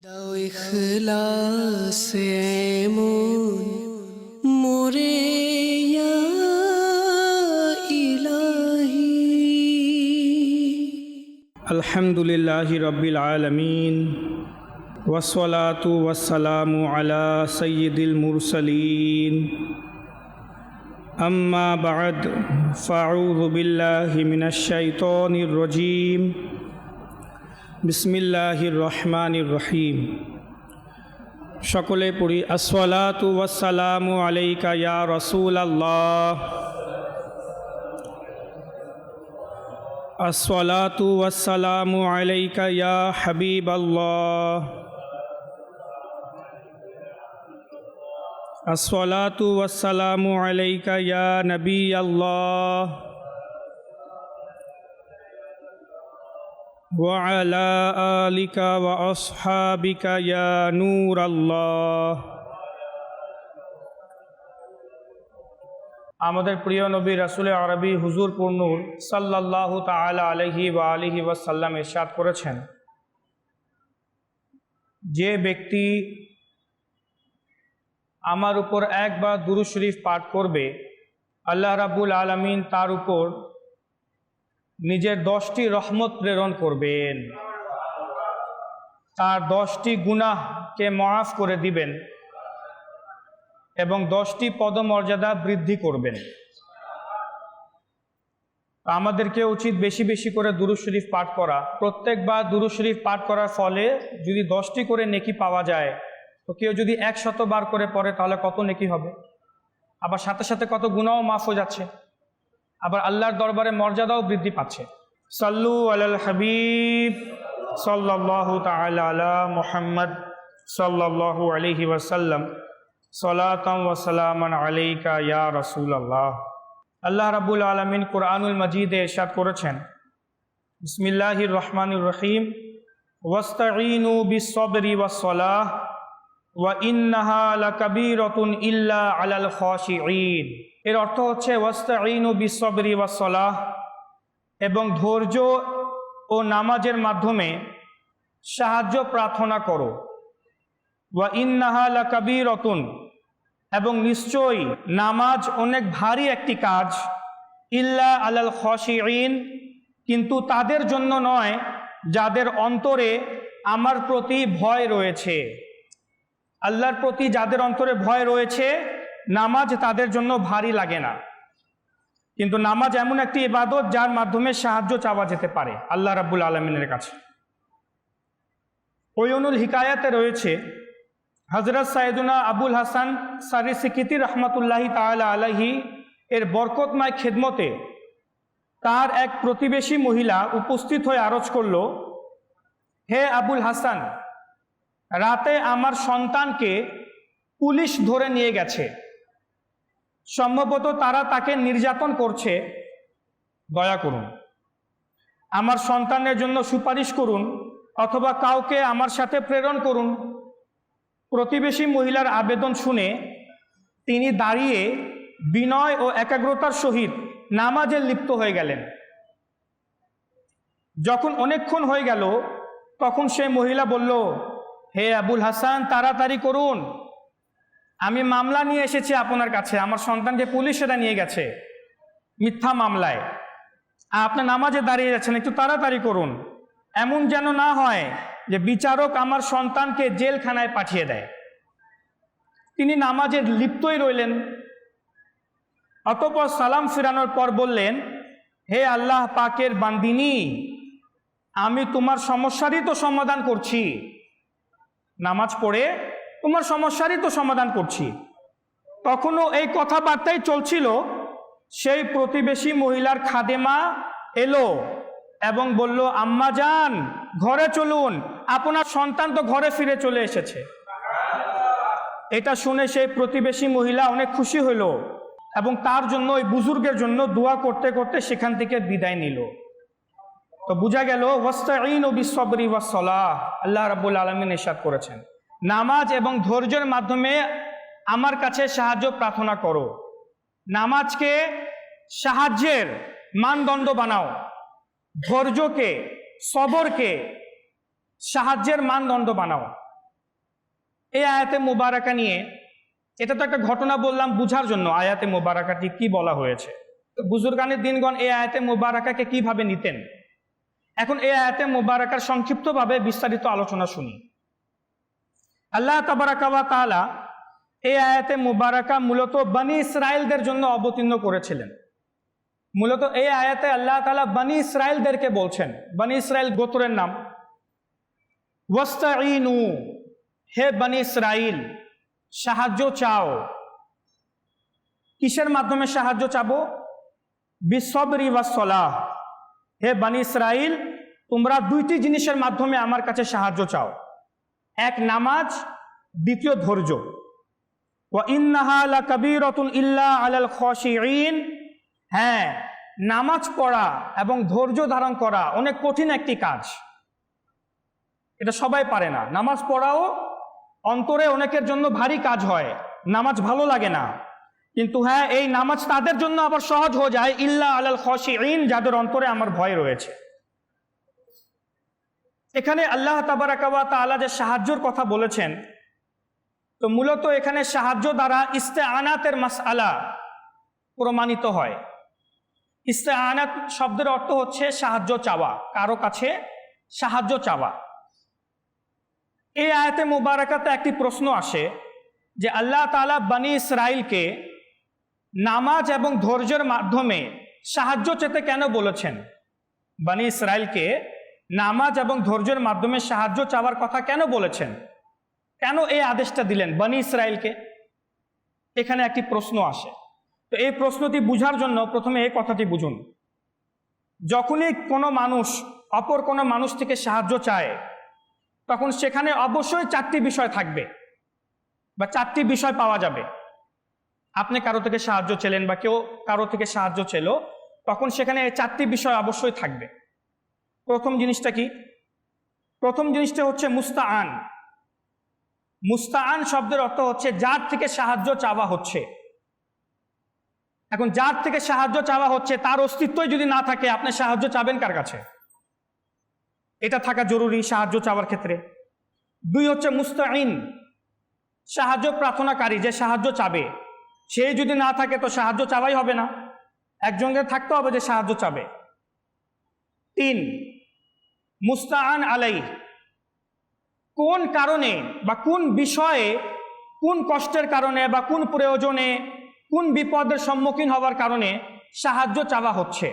দাও ইখলাসে এমন মোরে ইয়া ইলাহি الحمد لله رب العالمين والصلاة والسلام على سيد المرسلين أما بعد فأعوذ بالله من الشيطان الرجيم بسم اللہ الرحمن الرحیم۔ شکل پوری الصلاۃ والسلام علیکہ یا رسول اللہ۔ الصلاۃ والسلام علیکہ یا حبیب اللہ۔ الصلاۃ وسلام علیکہ یا نبی اللہ۔ وعلى آلك وأصحابك يا نور الله আমাদের প্রিয় নবী রাসুল আরবি হুজুর পূর্ণুর সাল্লাল্লাহু তাআলা আলহি বা আলিহি ওয়াসাল্লাম ইরশাদ করেছেন যে ব্যক্তি আমার উপর একবার দুরু শরীফ পাঠ করবে আল্লাহ রাব্বুল আলামিন তার উপর নিজের দশটি রহমত প্রেরণ করবেন। তার দশটি গুনাহকে মাফ করে দিবেন এবং দশটি পদমর্যাদা বৃদ্ধি করবেন। আমাদেরকে উচিত বেশি বেশি করে দুরু শরীফ পাঠ করা। প্রত্যেকবার দুরু শরীফ পাঠ করার ফলে যদি দশটি করে নেকি পাওয়া যায়, তো কেউ যদি একশত বার করে পড়ে, তাহলে কত নেকি হবে? আবার সাথে সাথে কত গুণাও মাফ হয়ে যাচ্ছে। আবার আল্লাহর দরবারে মর্যাদাও বৃদ্ধি পাচ্ছে। সাল্লু আলাল হাবিব, সাল্লাল্লাহু তাআলা আলা মুহাম্মদ, সাল্লাল্লাহু আলাইহি ওয়াসাল্লাম। সলাতাম ওয়াসালামান আলাইকা ইয়া রাসূলুল্লাহ। আল্লাহ রাব্বুল আলামিন কোরআনুল মজিদে ইরশাদ করেছেন। বিসমিল্লাহির রহমানির রহিম। ওয়াস্তাঈনু বিস-সাবরি ওয়াস-সালাহ। ওয়া ইন্নাহা লাকাবীরাতুন ইল্লা আলাল খাশিঈন। এর অর্থ হচ্ছে, ওয়াস্তাঈনু বিস-সাবরি ওয়াস-সালাহ এবং ধৈর্য ও নামাজের মাধ্যমে সাহায্য প্রার্থনা করো। ওয়া ইন্নাহা লাকাবীরাতুন এবং নিশ্চয়ই নামাজ অনেক ভারী একটি কাজ, ইল্লা আলাল খশিঈন, কিন্তু তাদের জন্য নয়, যাদের অন্তরে আমার প্রতি ভয় রয়েছে। আল্লাহর প্রতি যাদের অন্তরে ভয় রয়েছে নামাজ তাদের জন্য ভারী লাগে না। কিন্তু নামাজ এমন একটি ইবাদত যার মাধ্যমে সাহায্য চাওয়া যেতে পারে, আল্লাহ রাব্বুল আলমিনের কাছে। ওয়নুল হিকায়াতে রয়েছে হজরত সাইদুনা আবুল হাসান সারি সিকিতি রহমতুল্লাহি তালা আলাহি এর বরকতময় খেদমতে তার এক প্রতিবেশী মহিলা উপস্থিত হয়ে আরজ করল, হে আবুল হাসান, রাতে আমার সন্তানকে পুলিশ ধরে নিয়ে গেছে। সম্ভবত তারা তাকে নির্যাতন করছে। দয়া করুন। আমার সন্তানের জন্য সুপারিশ করুন অথবা কাউকে আমার সাথে প্রেরণ করুন। প্রতিবেশী মহিলার আবেদন শুনে তিনি দাঁড়িয়ে বিনয় ও একাগ্রতার সহিত নামাজে লিপ্ত হয়ে গেলেন। যখন অনেকক্ষণ হয়ে গেল, তখন সে মহিলা বলল, হে আবুল হাসান, তাড়াতাড়ি করুন। আমি মামলা নিয়ে এসেছি আপনার কাছে। আমার সন্তানকে পুলিশেরা নিয়ে গেছে। মিথ্যা মামলায়। আপনি নামাজে দাঁড়িয়ে যাচ্ছেন, একটু তাড়াতাড়ি করুন। এমন যেন না হয় যে বিচারক আমার সন্তানকে জেলখানায় পাঠিয়ে দেয়। তিনি নামাজে লিপ্তই রইলেন। অতপর সালাম ফিরানোর পর বললেন, হে আল্লাহ পাকের বান্দিনী, আমি তোমার সমস্যারই তো সমাধান করছি। নামাজ পড়ে তোমার সমস্যারই তো সমাধান করছি। তখনও এই কথাবার্তাই চলছিল, সেই প্রতিবেশী মহিলার খাদেমা এলো এবং বলল, আম্মা যান, ঘরে চলুন, আপনার সন্তান তো ঘরে ফিরে চলে এসেছে। এটা শুনে সেই প্রতিবেশী মহিলা অনেক খুশি হইল এবং তার জন্য, ওই বুজুর্গের জন্য দোয়া করতে করতে সেখান থেকে বিদায় নিল। তো বোঝা গেল ওয়াস্তাইন ও বিশ্বরি ওয়াসলাহ আল্লাহ রাবুল আলমিন ইরশাদ করেছেন। নামাজ এবং ধৈর্যের মাধ্যমে আমার কাছে সাহায্য প্রার্থনা করো। নামাজকে সাহায্যের মানদণ্ড বানাও। ধৈর্যকে, সবরকে সাহায্যের মানদণ্ড বানাও। এই আয়াতে মোবারকা নিয়ে, এটা তো একটা ঘটনা বললাম বুঝার জন্য, আয়াতে মোবারকাটি কি বলা হয়েছে। তো বুজুর্গানের দিনগণ এই আয়াতে মোবারকাকে কীভাবে নিতেন? এখন এই আয়াতে মোবারকার সংক্ষিপ্তভাবে বিস্তারিত আলোচনা শুনি। আল্লাহ তাবারাকাওয়া তাআলা এই আয়াতে মুবারাকা মূলত বানি ইসরায়েলদের জন্য অবতীর্ণ করেছিলেন। মূলত এই আয়াতে আল্লাহ তাআলা বানি ইসরায়েলদেরকে বলছেন, বানি ইসরায়েল গোত্রের নাম। ওয়াস্তাইনু হে বানি ইসরাইল সাহায্য চাও। কিসের মাধ্যমে সাহায্য চাবো? বিসবরি ওয়াসলাহ হে বানি ইসরাইল তোমরা দুইটি জিনিসের মাধ্যমে আমার কাছে সাহায্য চাও। এক নামাজ, দ্বিতীয় ধৈর্য। হ্যাঁ নামাজ পড়া এবং ধৈর্য ধারণ করা অনেক কঠিন একটি কাজ। এটা সবাই পারে না। নামাজ পড়াও অন্তরে অনেকের জন্য ভারী কাজ হয়। নামাজ ভালো লাগে না। কিন্তু হ্যাঁ এই নামাজ তাদের জন্য আবার সহজ হয়ে যায়। ইল্লা আলাল খাশিঈন, যাদের অন্তরে আমার ভয় রয়েছে। এখানে আল্লাহ তাবারাকাওয়া তাআলা যে সাহায্যর কথা বলেছেন, তো মূলত এখানে সাহায্য দ্বারা ইস্তে আনাতের মাস আলা প্রমাণিত হয়। ইস্তে আনাত শব্দের অর্থ হচ্ছে সাহায্য চাওয়া, কারও কাছে সাহায্য চাওয়া। এই আয়াতে মুবারাকাতে একটি প্রশ্ন আসে যে আল্লাহ তাআলা বানি ইসরাইলকে নামাজ এবং ধৈর্যের মাধ্যমে সাহায্য চেতে কেন বলেছেন? বানি ইসরায়েলকে নামাজ এবং ধৈর্যের মাধ্যমে সাহায্য চাওয়ার কথা কেন বলেছেন? কেন এই আদেশটা দিলেন বানি ইসরায়েলকে এখানে একটি প্রশ্ন আসে। তো এই প্রশ্নটি বুঝার জন্য প্রথমে এই কথাটি বুঝুন। যখনই কোনো মানুষ, অপর কোনো মানুষ থেকে সাহায্য চায়, তখন সেখানে অবশ্যই চারটি বিষয় থাকবে বা চারটি বিষয় পাওয়া যাবে। আপনি কারও থেকে সাহায্য চেলেন বা কেউ কারও থেকে সাহায্য চেল, তখন সেখানে চারটি বিষয় অবশ্যই থাকবে। প্রথম জিনিসটা কি? প্রথম জিনিসটা হচ্ছে মুস্তাআন। মুস্তাআন শব্দের অর্থ হচ্ছে যার থেকে সাহায্য চাওয়া হচ্ছে। এখন যার থেকে সাহায্য চাওয়া হচ্ছে, তার অস্তিত্বই যদি না থাকে, আপনি সাহায্য চাবেন কার কাছে? এটা থাকা জরুরি সাহায্য চাওয়ার ক্ষেত্রে। দুই হচ্ছে মুস্তাইন সাহায্য প্রার্থনাকারী, যে সাহায্য চাবে। সে যদি না থাকে, তো সাহায্য চাওয়াই হবে না। একজনকে থাকতে হবে যে সাহায্য চাবে। তিন। মুস্তাআন আলাই কোন কারণে বা কোন বিষয়ে, কোন কষ্টের কারণে বা কোন প্রয়োজনে, কোন বিপদের সম্মুখীন হওয়ার কারণে সাহায্য চাওয়া হচ্ছে,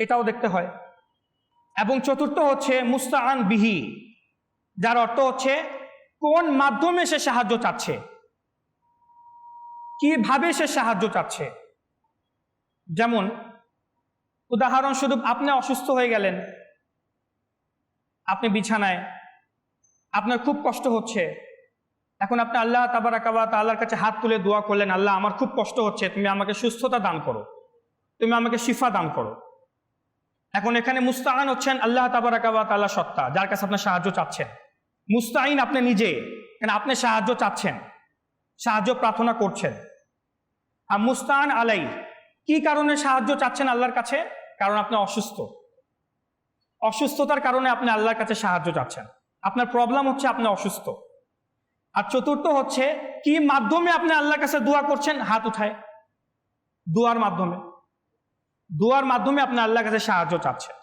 এটাও দেখতে হয়। এবং চতুর্থ হচ্ছে মুস্তাআন বিহি, যার অর্থ হচ্ছে কোন মাধ্যমে সে সাহায্য চাচ্ছে, কীভাবে সে সাহায্য চাচ্ছে। যেমন উদাহরণস্বরূপ আপনি অসুস্থ হয়ে গেলেন। আপনি বিছানায়। আপনার খুব কষ্ট হচ্ছে। এখন আপনি আল্লাহ তাবারাকাবা আল্লাহর কাছে হাত তুলে দোয়া করলেন, আল্লাহ, আমার খুব কষ্ট হচ্ছে। তুমি আমাকে সুস্থতা দান করো। তুমি আমাকে শিফা দান করো। এখন এখানে মুস্তাহান হচ্ছেন আল্লাহ তাবারাকাবা তাল্লাহ সত্তা, যার কাছে আপনার সাহায্য চাচ্ছেন। মুস্তাহিন আপনি নিজে, কেন আপনি সাহায্য চাচ্ছেন? সাহায্য প্রার্থনা করছেন। আর মুস্তাহান আলাই কি কারণে সাহায্য চাচ্ছেন আল্লাহর কাছে? কারণ আপনি অসুস্থ। অসুস্থতার কারণে আপনি আল্লাহর কাছে সাহায্য চাচ্ছেন। আপনার প্রবলেম হচ্ছে আপনি অসুস্থ। আর চতুর্থ হচ্ছে, কি মাধ্যমে আপনি আল্লাহর কাছে দোয়া করছেন? হাত উঠায়। দোয়ার মাধ্যমে। দোয়ার মাধ্যমে আপনি আল্লাহর কাছে সাহায্য চাচ্ছেন।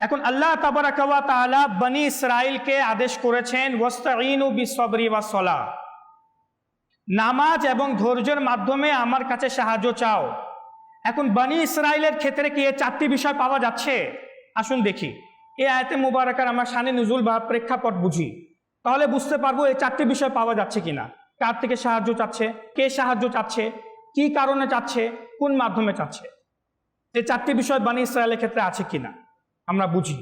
এখন আল্লাহ তাবারাকাওয়া তাআলা বনি ইসরাইলকে আদেশ করেছেন ওয়াস্তাইনু বিসবরি ওয়া সলা নামাজ এবং ধৈর্যের মাধ্যমে আমার কাছে সাহায্য চাও। এখন বনি ইসরায়েলের ক্ষেত্রে কি এই চারটি বিষয় পাওয়া যাচ্ছে? আসুন দেখি। এ আয়তে মুবারকার আমার শানে নজুল বা প্রেক্ষাপট বুঝি। তাহলে বুঝতে পারব এই চারটি বিষয় পাওয়া যাচ্ছে কিনা। কার থেকে সাহায্য চাচ্ছে? কে সাহায্য চাচ্ছে? কি কারণে চাচ্ছে? কোন মাধ্যমে চাচ্ছে? এই চারটি বিষয় বানি ইসরায়েলের ক্ষেত্রে আছে কিনা? আমরা বুঝি।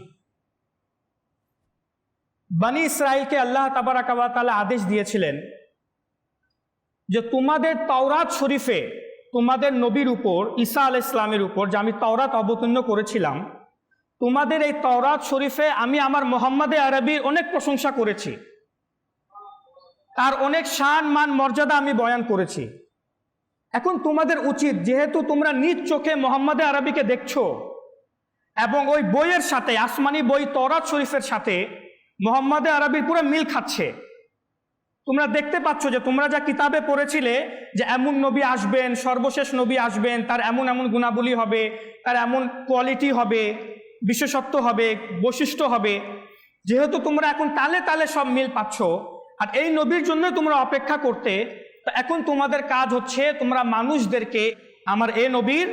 বানি ইসরায়েলকে আল্লাহ তাবারাকাবা তালা আদেশ দিয়েছিলেন যে তোমাদের তাওরাত শরীফে তোমাদের নবীর উপর, ঈসা আল ইসলামের উপর, যে আমি তওরাত অবতীর্ণ করেছিলাম, তোমাদের এই তাওরাত শরীফে আমি আমার মোহাম্মদে আরবির অনেক প্রশংসা করেছি। তার অনেক শান, মান, মর্যাদা আমি বয়ান করেছি। এখন তোমাদের উচিত, যেহেতু তোমরা নিজ চোখে মোহাম্মদে আরবিকে দেখছ, এবং ওই বইয়ের সাথে, আসমানি বই তরাত শরীফের সাথে মোহাম্মদে আরবির পুরো মিল খাচ্ছে তোমরা দেখতে পাচ্ছ যে তোমরা যা কিতাবে পড়েছিলে যে এমন নবী আসবেন, সর্বশেষ নবী আসবেন, তার এমন এমন গুণাবলী হবে, তার এমন কোয়ালিটি হবে, বিশেষত্ব হবে, বৈশিষ্ট্য হবে। যেহেতু তোমরা এখন তালে তালে সব মিল পাচ্ছ, আর এই নবীর জন্য তোমরা অপেক্ষা করতে, তো এখন তোমাদের কাজ হচ্ছে তোমরা মানুষদেরকে আমার এ নবীর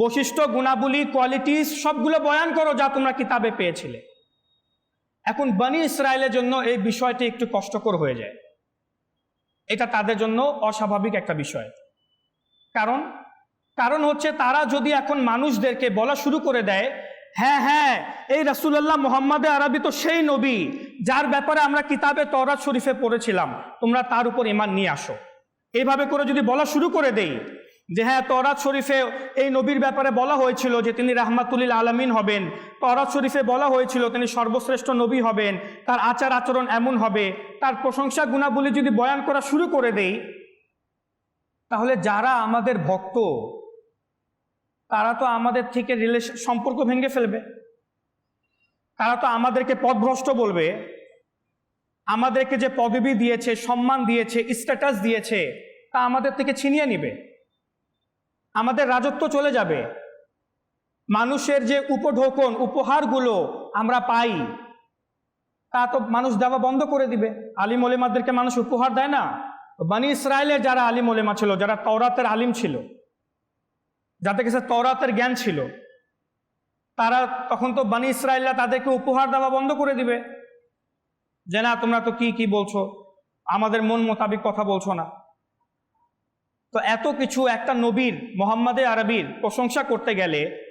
বৈশিষ্ট্য, গুণাবলী কোয়ালিটিস সবগুলো বয়ান করো যা তোমরা কিতাবে পেয়েছিলে। এখন বনি ইসরায়েলের জন্য এই বিষয়টি একটু কষ্টকর হয়ে যায়। এটা তাদের জন্য অস্বাভাবিক একটা বিষয়। কারণ কারণ হচ্ছে তারা যদি এখন মানুষদেরকে বলা শুরু করে দেয় হ্যাঁ হ্যাঁ এই রাসুলাল্লাহ মোহাম্মদে আরবি তো সেই নবী, যার ব্যাপারে আমরা কিতাবে তরাত শরীফে পড়েছিলাম, তোমরা তার উপর ইমান নিয়ে আসো। এইভাবে করে যদি বলা শুরু করে দেই যে হ্যাঁ তরাত শরীফে এই নবীর ব্যাপারে বলা হয়েছিল যে তিনি রাহমাতুল্লিল আলমিন হবেন। তরাত শরীফে বলা হয়েছিল তিনি সর্বশ্রেষ্ঠ নবী হবেন। তার আচার আচরণ এমন হবে। তার প্রশংসা গুণাবলী যদি বয়ান করা শুরু করে দেই, তাহলে যারা আমাদের ভক্ত, তারা তো আমাদের থেকে রিলেশন সম্পর্ক ভেঙে ফেলবে। তারা তো আমাদেরকে পথভ্রষ্ট বলবে। আমাদেরকে যে পদবি দিয়েছে, সম্মান দিয়েছে স্ট্যাটাস দিয়েছে, তা আমাদের থেকে ছিনিয়ে নিবে। আমাদের রাজত্ব চলে যাবে। মানুষের যে উপঢৌকন, উপহারগুলো আমরা পাই, তা তো মানুষ দেওয়া বন্ধ করে দিবে। আলিম ওলেমাদেরকে মানুষ উপহার দেয় না। বানি ইসরায়েলের যারা আলিম ওলেমা ছিল, যারা তওরাতের আলিম ছিল, যাদের কাছে তওরাতের জ্ঞান ছিল, তারা তখন তো বানি ইসরায়েলরা তাদেরকে উপহার দেওয়া বন্ধ করে দিবে। যে না, তোমরা তো কি কি বলছো? আমাদের মন মোতাবিক কথা বলছো না। তো এত কিছু একটা নবীর মোহাম্মদে আরবির প্রশংসা করতে গেলে,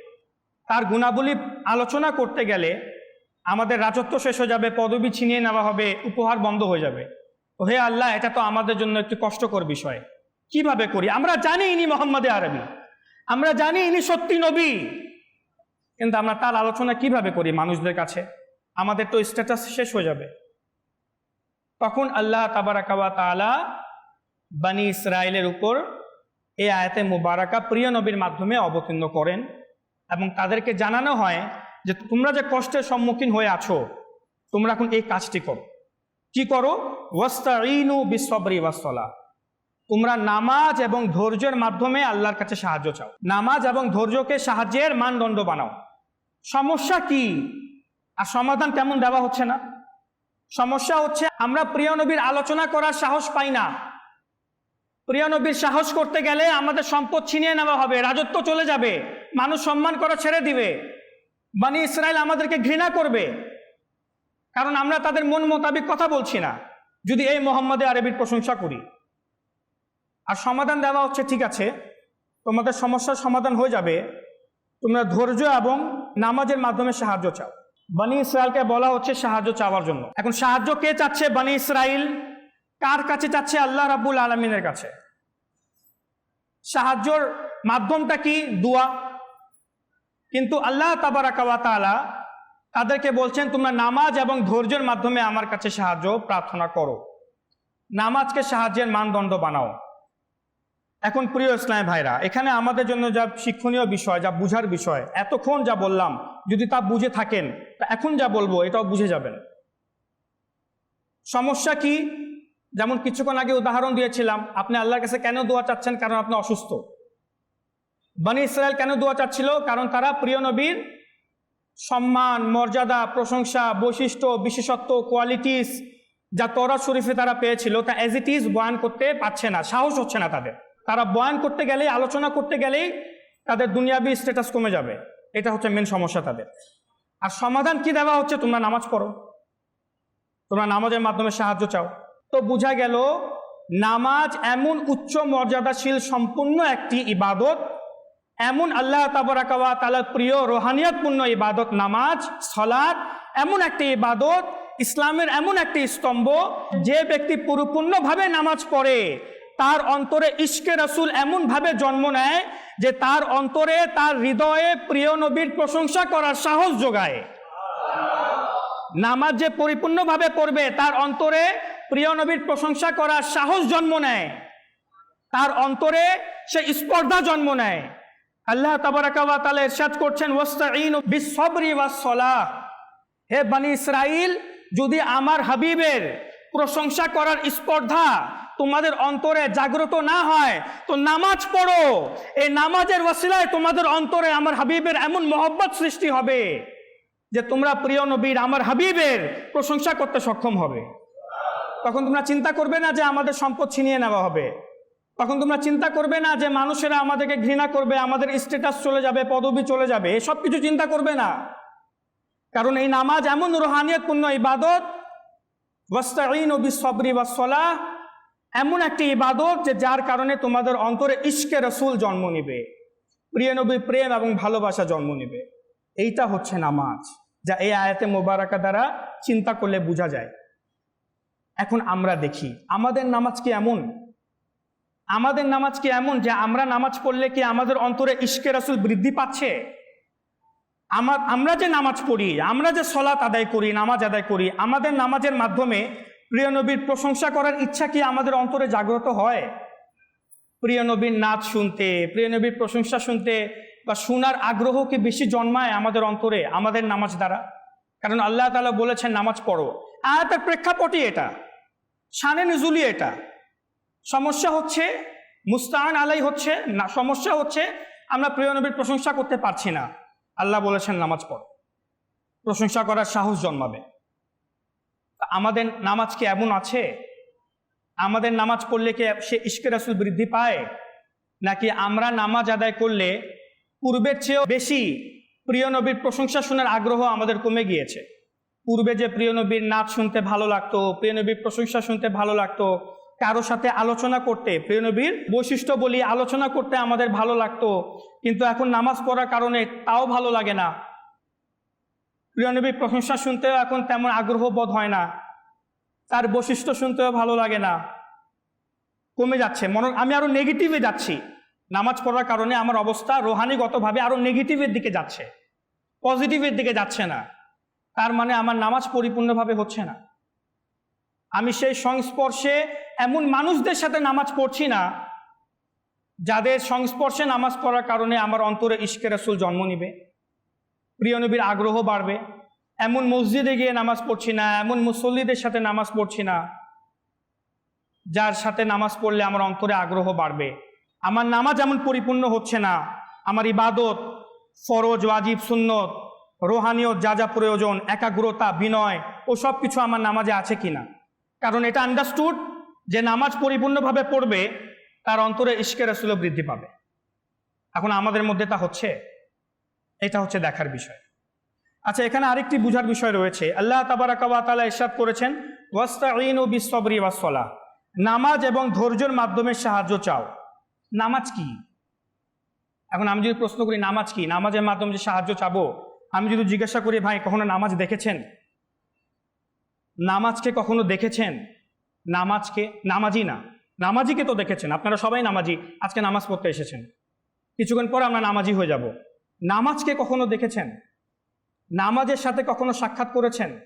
তার গুণাবলী আলোচনা করতে গেলে আমাদের রাজত্ব শেষ হয়ে যাবে, পদবি ছিনিয়ে নেওয়া হবে, উপহার বন্ধ হয়ে যাবে। হে আল্লাহ, এটা তো আমাদের জন্য একটি কষ্টকর বিষয়। কীভাবে করি? আমরা জানি ইনি মোহাম্মদে আরবি। আমরা জানি ইনি সত্যি নবী। কিন্তু আমরা তার আলোচনা কীভাবে করি মানুষদের কাছে? আমাদের তো স্ট্যাটাস শেষ হয়ে যাবে। তখন আল্লাহ তাবারাকাওয়া তালা বানি ইসরায়েলের উপর এই আয়াতে মুবারাকা প্রিয় নবীর মাধ্যমে অবতীর্ণ করেন এবং তাদেরকে জানানো হয় যে তোমরা যে কষ্টের সম্মুখীন হয়ে আছো, তোমরা এখন এই কাজটি করো। কি করো? ওয়াস্তাইনু বিসবরি ওয়াসলা তোমরা নামাজ এবং ধৈর্যের মাধ্যমে আল্লাহর কাছে সাহায্য চাও। নামাজ এবং ধৈর্যকে সাহায্যের মানদণ্ড বানাও। সমস্যা কি? আর সমাধান কেমন দেওয়া হচ্ছে না? সমস্যা হচ্ছে আমরা প্রিয় নবীর আলোচনা করার সাহস পাই না। প্রিয় নবীর সাহস করতে গেলে আমাদের সম্পদ ছিনিয়ে নেওয়া হবে, রাজত্ব চলে যাবে, মানুষ সম্মান করা ছেড়ে দিবে, বানি ইসরায়েল আমাদেরকে ঘৃণা করবে। কারণ আমরা তাদের মন মোতাবিক কথা বলছি না। যদি এই মোহাম্মদে আরবির প্রশংসা করি। আর সমাধান দেওয়া হচ্ছে, ঠিক আছে, তোমাদের সমস্যার সমাধান হয়ে যাবে। তোমরা ধৈর্য এবং নামাজের মাধ্যমে সাহায্য চাও। বানি ইসরায়েলকে বলা হচ্ছে সাহায্য চাওয়ার জন্য। এখন সাহায্য কে চাচ্ছে? বানি ইসরায়েল কার কাছে চাচ্ছে আল্লাহ রাব্বুল আলমিনের কাছে? সাহায্যর মাধ্যমটা কি? দোয়া। কিন্তু আল্লাহ তাবারাকাওয়া তাআলা তাদেরকে বলছেন, তোমরা নামাজ এবং ধৈর্যের মাধ্যমে আমার কাছে সাহায্য প্রার্থনা করো। নামাজকে সাহায্যের মানদণ্ড বানাও। এখন প্রিয় ইসলাম ভাইরা, এখানে আমাদের জন্য যা শিক্ষণীয় বিষয়, যা বুঝার বিষয়, এতক্ষণ যা বললাম, যদি তা বুঝে থাকেন, তা এখন যা বলব, এটাও বুঝে যাবেন। সমস্যা কি? যেমন কিছুক্ষণ আগে উদাহরণ দিয়েছিলাম, আপনি আল্লাহর কাছে কেন দোয়া চাচ্ছেন? কারণ আপনি অসুস্থ। বানি ইসরায়েল কেন দোয়া চাচ্ছিল? কারণ তারা প্রিয় নবীর সম্মান, মর্যাদা, প্রশংসা, বৈশিষ্ট্য, বিশেষত্ব কোয়ালিটিস যা তরা শরীফে তারা পেয়েছিল, তা অ্যাজ ইট ইজ বয়ান করতে পারছে না, সাহস হচ্ছে না তাদের। তারা বয়ান করতে গেলেই, আলোচনা করতে গেলেই তাদের দুনিয়াবি স্ট্যাটাস কমে যাবে। এটা হচ্ছে মেন সমস্যা তাদের। আর সমাধান কি দেওয়া হচ্ছে? তোমরা নামাজ পড়ো। তোমরা নামাজের মাধ্যমে সাহায্য চাও। তো বোঝা গেল, নামাজ এমন উচ্চ মর্যাদাশীল সম্পূর্ণ একটি ইবাদত, এমন আল্লাহ তাবরাকাওয়া তালার প্রিয় রোহানিয়তপূর্ণ ইবাদত নামাজ সলাদ এমন একটি ইবাদত, ইসলামের এমন একটি স্তম্ভ, যে ব্যক্তি পরিপূর্ণভাবে নামাজ পড়ে, তার অন্তরে ইশকে রসুল এমনভাবে জন্ম নেয়, যে তার অন্তরে তার হৃদয়ে প্রিয় নবীর প্রশংসা করার সাহস যোগায়। নামাজ যে পরিপূর্ণভাবে পড়বে, তার অন্তরে প্রিয় নবীর প্রশংসা করার সাহস জন্ম নেয়। তার অন্তরে সে স্পর্ধা জন্ম নেয়। আল্লাহ তাবারাকাওয়া ইরশাদ করছেন হে বানি ইসরাইল যদি আমার হাবিবের প্রশংসা করার স্পর্ধা তোমাদের অন্তরে জাগ্রত না হয়, তো নামাজ পড়ো। এই নামাজের ওয়াসিলায় তোমাদের অন্তরে আমার হাবিবের এমন মহব্বত সৃষ্টি হবে যে তোমরা প্রিয় নবীর, আমার হাবিবের প্রশংসা করতে সক্ষম হবে। তখন তোমরা চিন্তা করবে না যে আমাদের সম্পদ ছিনিয়ে নেওয়া হবে। তখন তোমরা চিন্তা করবে না যে মানুষেরা আমাদেরকে ঘৃণা করবে, আমাদের স্ট্যাটাস চলে যাবে, পদবি চলে যাবে এসব কিছু চিন্তা করবে না। কারণ এই নামাজ এমন রোহানিয়তপূর্ণ ইবাদত ওয়াস্তাইন ও ওয়াসলা এমন একটি ইবাদত যে যার কারণে তোমাদের অন্তরে ইশকে রসুল জন্ম নিবে। প্রিয় নবীর প্রেম এবং ভালোবাসা জন্ম নিবে। এইটা হচ্ছে নামাজ, যা এই আয়াতে মোবারকা দ্বারা চিন্তা করলে বোঝা যায়। এখন আমরা দেখি, আমাদের নামাজ কি এমন? আমাদের নামাজ কি এমন যে আমরা নামাজ পড়লে কি আমাদের অন্তরে ইশকে রসুল বৃদ্ধি পাচ্ছে? আমার, আমরা যে নামাজ পড়ি, আমরা যে সলাত আদায় করি, নামাজ আদায় করি, আমাদের নামাজের মাধ্যমে প্রিয় নবীর প্রশংসা করার ইচ্ছা কি আমাদের অন্তরে জাগ্রত হয়? প্রিয় নবীর নাচ শুনতে, প্রিয় নবীর প্রশংসা শুনতে বা শোনার আগ্রহ কি বেশি জন্মায় আমাদের অন্তরে, আমাদের নামাজ দ্বারা? কারণ আল্লাহ তালা বলেছেন, নামাজ পড়ো। আয়াতের প্রেক্ষাপটই এটা। শানে নজুলি এটা। সমস্যা হচ্ছে মুস্তান আলাই হচ্ছে না, সমস্যা হচ্ছে আমরা প্রিয় নবীর প্রশংসা করতে পারছি না। আল্লাহ বলেছেন, নামাজ পড়ো। প্রশংসা করার সাহস জন্মাবে। আমাদের নামাজ কি এমন আছে? আমাদের নামাজ পড়লে কি সে ইশকে রাসুল বৃদ্ধি পায়? নাকি আমরা নামাজ আদায় করলে পূর্বের চেয়েও বেশি প্রিয় নবীর প্রশংসা শোনার আগ্রহ আমাদের কমে গিয়েছে? পূর্বে যে প্রিয় নবীর নাচ শুনতে ভালো লাগতো, প্রিয় নবীর প্রশংসা শুনতে ভালো লাগতো, কারও সাথে আলোচনা করতে, প্রিয় নবীর বৈশিষ্ট্য বলি আলোচনা করতে আমাদের ভালো লাগতো, কিন্তু এখন নামাজ পড়ার কারণে তাও ভালো লাগে না। প্রিয় নবীর প্রশংসা শুনতেও এখন তেমন আগ্রহ বোধ হয় না, তার বৈশিষ্ট্য শুনতেও ভালো লাগে না। কমে যাচ্ছে মনে আমি আরও নেগেটিভে যাচ্ছি। নামাজ পড়ার কারণে আমার অবস্থা রোহানিগতভাবে আরও নেগেটিভের দিকে যাচ্ছে পজিটিভের দিকে যাচ্ছে না। তার মানে আমার নামাজ পরিপূর্ণভাবে হচ্ছে না। আমি সেই সংস্পর্শে এমন মানুষদের সাথে নামাজ পড়ছি না, যাদের সংস্পর্শে নামাজ পড়ার কারণে আমার অন্তরে ইশকে রসুল জন্ম নিবে, প্রিয় নবীর আগ্রহ বাড়বে। এমন মসজিদে গিয়ে নামাজ পড়ছি না, এমন মুসল্লিদের সাথে নামাজ পড়ছি না, যার সাথে নামাজ পড়লে আমার অন্তরে আগ্রহ বাড়বে। আমার নামাজ এমন পরিপূর্ণ হচ্ছে না। আমার ইবাদত ফরজ, ওয়াজিব, সুন্নত রোহানিয়ত যা যা প্রয়োজন, একাগ্রতা, বিনয় ও সব কিছু আমার নামাজে আছে কিনা। কারণ এটা আন্ডারস্টুড যে নামাজ পরিপূর্ণভাবে পড়বে, তার অন্তরে ইশকে রসুল বৃদ্ধি পাবে। এখন আমাদের মধ্যে তা হচ্ছে, এটা হচ্ছে দেখার বিষয়। আচ্ছা এখানে আরেকটি বুঝার বিষয় রয়েছে। আল্লাহ তাবারাকাবা তালা ইরশাদ করেছেন ওয়াস্তাইন ও বিশ্বরি ওয়াসলা নামাজ এবং ধৈর্যের মাধ্যমে সাহায্য চাও। নামাজ কি? এখন আমি যদি প্রশ্ন করি, নামাজ কি? নামাজের মাধ্যমে যে সাহায্য চাবো আমি যদি জিজ্ঞাসা করি, ভাই, কখনো নামাজ দেখেছেন? নামাজকে কখনো দেখেছেন? নামাজকে নামাজি না। নামাজিকে তো দেখেছেন। আপনারা সবাই নামাজি। আজকে নামাজ পড়তে এসেছেন। কিছুক্ষণ পর আমরা নামাজি হয়ে যাব। নামাজকে কখনো দেখেছেন? নামাজের সাথে কখনো সাক্ষাৎ করেছেন?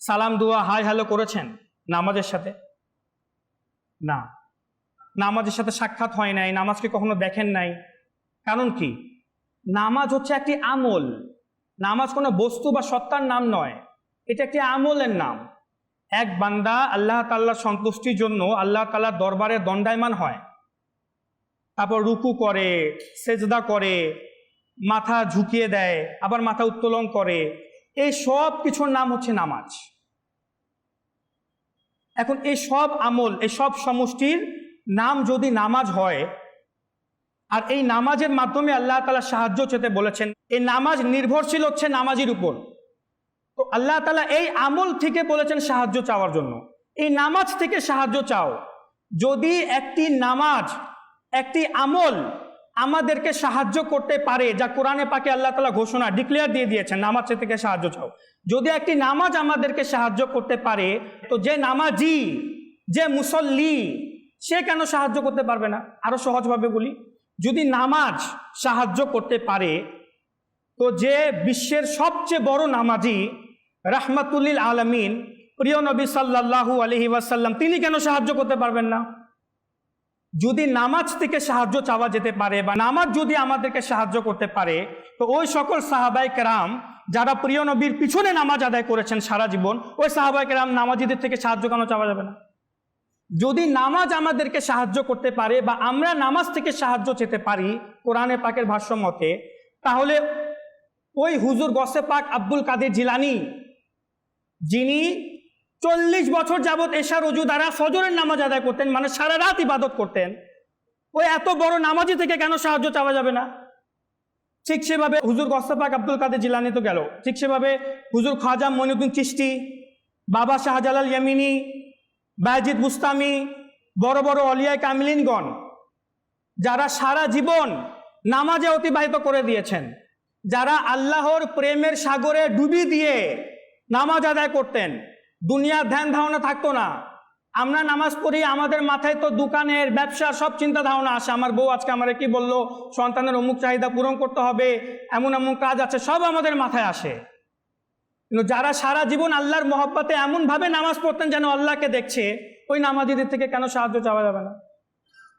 সালাম, দুয়া, হাই, হ্যালো করেছেন নামাজের সাথে? না। নামাজের সাথে সাক্ষাৎ হয় নাই, নামাজকে কখনো দেখেন নাই। কারণ কি? নামাজ হচ্ছে একটি আমল। নামাজ কোনো বস্তু বা সত্তার নাম নয়। এটা একটি আমলের নাম। এক বান্দা আল্লাহ তাল্লার সন্তুষ্টির জন্য আল্লাহ তাল্লার দরবারে দণ্ডায়মান হয়। তারপর রুকু করে, সেজদা করে, মাথা ঝুঁকিয়ে দেয়, আবার মাথা উত্তোলন করে। এই সব কিছুর নাম হচ্ছে নামাজ। এখন এই সব আমল, এই সব সমষ্টির নাম যদি নামাজ হয় আর এই নামাজের মাধ্যমে আল্লাহ তালা সাহায্য চেতে বলেছেন এই নামাজ নির্ভরশীল হচ্ছে নামাজির উপর। তো আল্লাহ তালা এই আমল থেকে বলেছেন সাহায্য চাওয়ার জন্য। এই নামাজ থেকে সাহায্য চাও। যদি একটি নামাজ, একটি আমল আমাদেরকে সাহায্য করতে পারে, যা কোরআনে পাকে আল্লাহ তালা ঘোষণা ডিক্লেয়ার দিয়ে দিয়েছেন, নামাজ থেকে সাহায্য চাও। যদি একটি নামাজ আমাদেরকে সাহায্য করতে পারে, তো যে নামাজি, যে মুসল্লি, সে কেন সাহায্য করতে পারবে না? আরও সহজভাবে বলি। যদি নামাজ সাহায্য করতে পারে, তো যে বিশ্বের সবচেয়ে বড় নামাজি রাহমাতুল্লিল আলমিন, প্রিয় নবী সাল্লাহু আলহি ওয়াসাল্লাম, তিনি কেন সাহায্য করতে পারবেন না? যদি নামাজ থেকে সাহায্য চাওয়া যেতে পারে বা নামাজ যদি আমাদেরকে সাহায্য করতে পারে, তো ওই সকল সাহাবাই কেরাম যারা প্রিয় নবীর পিছনে নামাজ আদায় করেছেন সারা জীবন, ওই সাহাবাই কেরাম নামাজিদের থেকে সাহায্য কেন চাওয়া যাবে না? যদি নামাজ আমাদেরকে সাহায্য করতে পারে বা আমরা নামাজ থেকে সাহায্য চেতে পারি কোরআনে পাকের ভাষ্য মতে, তাহলে ওই হুজুর গসে পাক আব্দুল কাদের জিলানি, যিনি চল্লিশ বছর যাবৎ এশা রজু দ্বারা ফজরের নামাজ আদায় করতেন মানে সারা রাত ইবাদত করতেন, ওই এত বড় নামাজি থেকে কেন সাহায্য চাওয়া যাবে না? ঠিক সেভাবে হুজুর গস্তাপাক আব্দুল কাদের জিলানি তো গেল। ঠিক সেভাবে হুজুর খাজা মইনুদ্দিন চিস্তি বাবা শাহজালাল ইয়ামিনী বায়জিদ মুস্তামি, বড় বড় অলিয়ায় কামিলিনগণ, যারা সারা জীবন নামাজে অতিবাহিত করে দিয়েছেন, যারা আল্লাহর প্রেমের সাগরে ডুবি দিয়ে নামাজ আদায় করতেন, দুনিয়ার ধ্যান ধারণা থাকতো না। আমরা নামাজ পড়ি, আমাদের মাথায় তো দোকানের ব্যবসার সব চিন্তা ধারণা আসে। আমার বউ আজকে আমার কি বলল, সন্তানের অমুক চাহিদা পূরণ করতে হবে, এমন এমন কাজ আছে, সব আমাদের মাথায় আসে। কিন্তু যারা সারা জীবন আল্লাহর মহব্বতে এমনভাবে নামাজ পড়তেন যেন আল্লাহকে দেখছে, ওই নামাজিদের থেকে কেন সাহায্য চাওয়া যাবে না?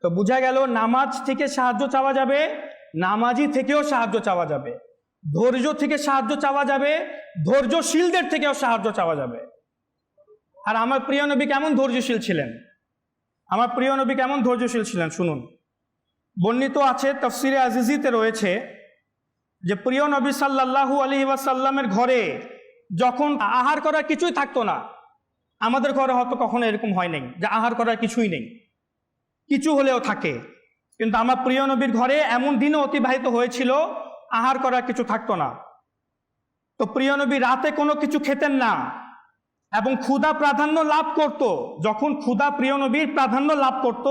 তো বোঝা গেল, নামাজ থেকে সাহায্য চাওয়া যাবে, নামাজি থেকেও সাহায্য চাওয়া যাবে। ধৈর্য থেকে সাহায্য চাওয়া যাবে, ধৈর্যশীলদের থেকেও সাহায্য চাওয়া যাবে। আর আমার প্রিয় নবী কেমন ধৈর্যশীল ছিলেন? আমার প্রিয় নবী কেমন ধৈর্যশীল ছিলেন? শুনুন। বর্ণিত আছে তফসিরে আজিজিতে রয়েছে যে, প্রিয় নবী সাল্লাল্লাহু আলী ওয়াসাল্লামের ঘরে যখন আহার করার কিছুই থাকতো না, আমাদের ঘরে হয়তো কখনো এরকম হয় নাই যে আহার করার কিছুই নেই। কিছু হলেও থাকে। কিন্তু আমার প্রিয় নবীর ঘরে এমন দিনও অতিবাহিত হয়েছিল, আহার করার কিছু থাকতো না। তো প্রিয় নবী রাতে কোনো কিছু খেতেন না এবং ক্ষুধা প্রাধান্য লাভ করত। যখন ক্ষুধা প্রিয় নবীর প্রাধান্য লাভ করত,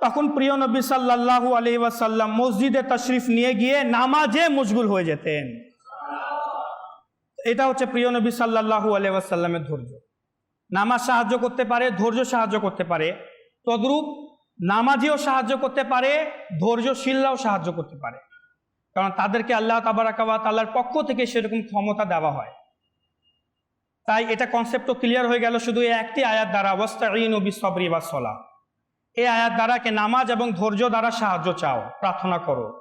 তখন প্রিয় নবী সাল্লাল্লাহু আলহি ওয়াসাল্লাম মসজিদে তশরিফ নিয়ে গিয়ে নামাজে মশগুল হয়ে যেতেন। এটা হচ্ছে প্রিয় নবী সাল্লাল্লাহু আলিয়াসাল্লামের ধৈর্য। নামাজ সাহায্য করতে পারে, ধৈর্য সাহায্য করতে পারে, তদ্রূপ নামাজিও সাহায্য করতে পারে, ধৈর্যশীলরাও সাহায্য করতে পারে। কারণ তাদেরকে আল্লাহ তাবারাকাবা তাল্লার পক্ষ থেকে সেরকম ক্ষমতা দেওয়া হয়। তাই এটা কনসেপ্ট তো ক্লিয়ার হয়ে গেল শুধু এই একটি আয়াত দ্বারা অবস্থাইন ও বিসবরি বা সলা এই আয়াত দ্বারাকে নামাজ এবং ধৈর্য দ্বারা সাহায্য চাও, প্রার্থনা করো।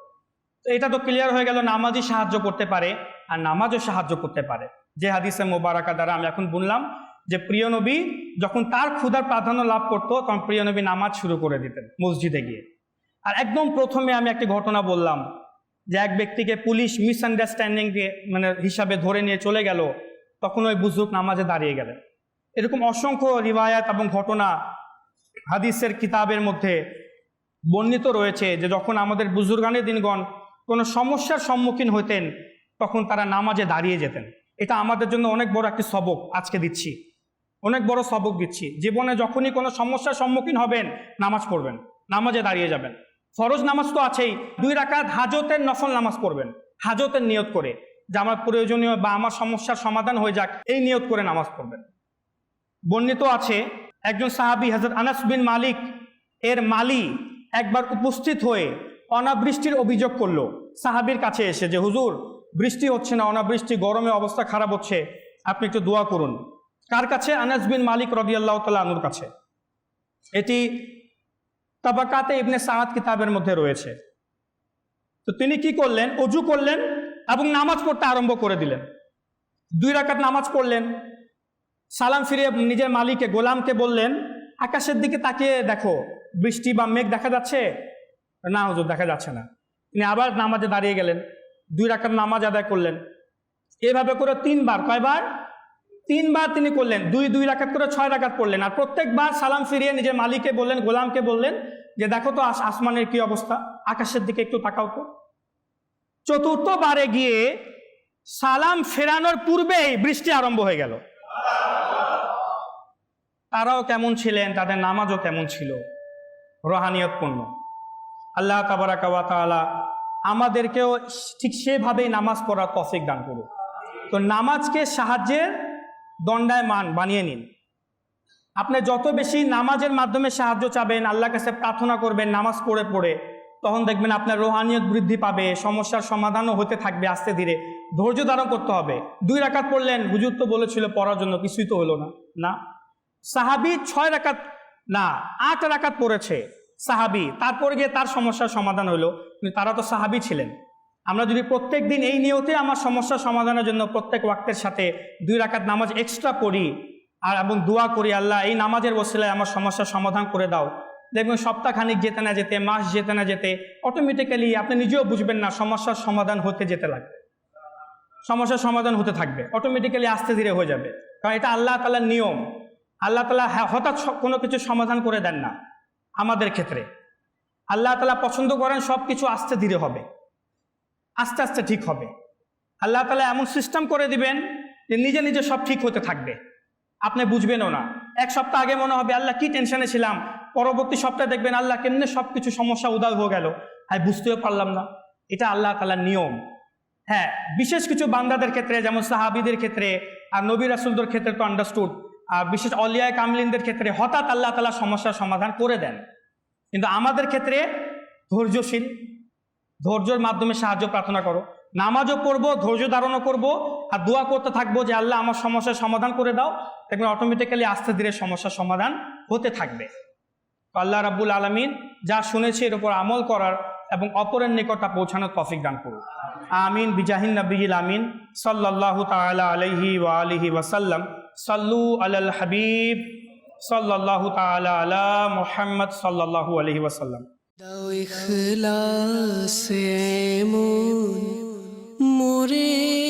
তো এটা তো ক্লিয়ার হয়ে গেল, নামাজই সাহায্য করতে পারে। আর নামাজও সাহায্য করতে পারে। যে হাদিসে মোবারকা দ্বারা আমি এখন বললাম যে, প্রিয় নবী যখন তার ক্ষুধার প্রাধান্য লাভ করতো, তখন প্রিয় নবী নামাজ শুরু করে দিতেন মসজিদে গিয়ে। আর একদম প্রথমে আমি একটি ঘটনা বললাম যে, এক ব্যক্তিকে পুলিশ মিসআন্ডারস্ট্যান্ডিং মানে হিসাবে ধরে নিয়ে চলে গেল, তখন ওই বুজুর্গ নামাজে দাঁড়িয়ে গেলেন। এরকম অসংখ্য রিবায়াত এবং ঘটনা হাদিসের কিতাবের মধ্যে বর্ণিত রয়েছে যে, যখন আমাদের বুজুর্গানের দিনগণ কোনো সমস্যার সম্মুখীন হতেন তখন তারা নামাজে দাঁড়িয়ে যেতেন। এটা আমাদের জন্য অনেক বড় একটি সবক আজকে দিচ্ছি। অনেক বড় সবক দিচ্ছি। জীবনে যখনই কোনো সমস্যার সম্মুখীন হবেন, নামাজ পড়বেন, নামাজে দাঁড়িয়ে যাবেন। ফরজ নামাজ তো আছেই, দুই রাকাত হাজতের নফল নামাজ পড়বেন, হাজতের নিয়ত করে। যে আমার প্রয়োজনীয় বা আমার সমস্যার সমাধান হয়ে যাক, এই নিয়ত করে নামাজ পড়বেন। বর্ণিত আছে, একজন সাহাবি হাজরত আনাস বিন মালিক, এর মালি একবার উপস্থিত হয়ে অনাবৃষ্টির অভিযোগ করল। সাহাবির কাছে এসে যে, হুজুর বৃষ্টি হচ্ছে না, অনাবৃষ্টি, গরমে অবস্থা খারাপ হচ্ছে। আপনি একটু দোয়া করুন। কার কাছে? আনাস বিন মালিক রদিয়াল্লাহ তাল্লাহ আনুর কাছে। এটি তাবাকাতে ইবনে সাহাদ কিতাবের মধ্যে রয়েছে। তো তিনি কি করলেন? অজু করলেন এবং নামাজ পড়তে আরম্ভ করে দিলেন। দুই রাকাত নামাজ পড়লেন। সালাম ফিরে নিজের মালিকে গোলামকে বললেন, আকাশের দিকে তাকিয়ে দেখো, বৃষ্টি বা মেঘ দেখা যাচ্ছে? না হুজুর, দেখা যাচ্ছে না। তিনি আবার নামাজে দাঁড়িয়ে গেলেন। দুই রাকাত নামাজ আদায় করলেন। এভাবে করে তিনবার, কয়বার? তিনবার তিনি করলেন। দুই দুই রাকাত করে ছয় রাকাত পড়লেন। আর প্রত্যেকবার সালাম ফিরিয়ে নিজের মালিককে বললেন, গোলামকে বললেন যে, দেখো তো আসমানের কি অবস্থা? আকাশের দিকে একটু তাকাও তো। চতুর্থবারে গিয়ে সালাম ফেরানোর পূর্বেই বৃষ্টি আরম্ভ হয়ে গেল। তারাও কেমন ছিলেন? তাদের নামাজও কেমন ছিল? রোহানিয়তপূর্ণ। আল্লাহ তাবারাকাওয়া তাআলা আমাদেরকেও ঠিক সেভাবেই নামাজ পড়ার তফিক দান করুক তো নামাজকে সাহায্যের দণ্ডায়মান বানিয়ে নিন। আপনি যত বেশি নামাজের মাধ্যমে সাহায্য চাবেন আল্লাহ কাছে প্রার্থনা করবেন, নামাজ পড়ে পড়ে, তখন দেখবেন আপনার রোহানিয়ত বৃদ্ধি পাবে, সমস্যার সমাধানও হতে থাকবে আস্তে ধীরে। ধৈর্য ধারণ করতে হবে। দুই রাকাত পড়লেন, হুজুর তো বলেছিল পড়ার জন্য কিছুই তো হলো না। না। সাহাবি ছয় রাকাত, না, আট রাকাত পড়েছে। সাহাবি। তারপরে গিয়ে তার সমস্যার সমাধান হলো কিন্তু তারা তো সাহাবি ছিলেন। আমরা যদি প্রত্যেক দিন এই নিয়তে আমার সমস্যার সমাধানের জন্য প্রত্যেক ওয়াক্তের সাথে দুই রাকাত নামাজ এক্সট্রা পড়ি আর এবং দোয়া করি আল্লাহ এই নামাজের বসিলায় আমার সমস্যার সমাধান করে দাও। দেখবেন সপ্তাহখানিক যেতে না যেতে মাস যেতে না যেতে অটোমেটিক্যালি আপনি নিজেও বুঝবেন না সমস্যার সমাধান হতে যেতে লাগবে। সমস্যার সমাধান হতে থাকবে। অটোমেটিক্যালি আস্তে ধীরে হয়ে যাবে। কারণ এটা আল্লাহ তালার নিয়ম। আল্লাহ তালা হ্যাঁ, হঠাৎ কোনো কিছু সমাধান করে দেন না। আমাদের ক্ষেত্রে। আল্লাহ তালা পছন্দ করেন সব কিছু আস্তে ধীরে হবে। আস্তে আস্তে ঠিক হবে। আল্লাহ তালা এমন সিস্টেম করে দিবেন যে নিজে নিজে সব ঠিক হতে থাকবে। আপনি বুঝবেনও না। এক সপ্তাহ আগে মনে হবে, আল্লাহ কি টেনশনে ছিলাম? পরবর্তী সপ্তাহে দেখবেন, আল্লাহ কেমনে সব কিছু সমস্যা উদার হয়ে গেল? আমি বুঝতেও পারলাম না। এটা আল্লাহ তালার নিয়ম। হ্যাঁ বিশেষ কিছু বান্দাদের ক্ষেত্রে, যেমন সাহাবিদের ক্ষেত্রে আর নবী রাসুলদের ক্ষেত্রে তো আন্ডারস্টুড আর বিশেষ অলিয়ায় কামলিনদের ক্ষেত্রে হঠাৎ আল্লাহ তালা সমস্যার সমাধান করে দেন। কিন্তু আমাদের ক্ষেত্রে ধৈর্যশীল, ধৈর্যের মাধ্যমে সাহায্য প্রার্থনা করো। নামাজও পড়ব, ধৈর্য ধারণও করব, আর দোয়া করতে থাকব যে আল্লাহ আমার সমস্যার সমাধান করে দাও। দেখবেন অটোমেটিক্যালি আস্তে ধীরে সমস্যার সমাধান হতে থাকবে। আল্লাহ রাব্বুল আলমিন যা শুনেছি এর উপর আমল করার এবং অপরের নিকটটা পৌঁছানোর তফিক দান করুন। আমিন, বিজাহিন নবীল আমিন। সাল্লাল্লাহু তাআলা আলাইহি ওয়া আলিহি ওয়াসাল্লাম। সাল্লু আলাল হাবিব সাল্লাল্লাহু তাআলা আলা মুহাম্মদ সাল্লাল্লাহু আলাইহি ওয়াসাল্লাম। দাও ইখলাস এমন মোরে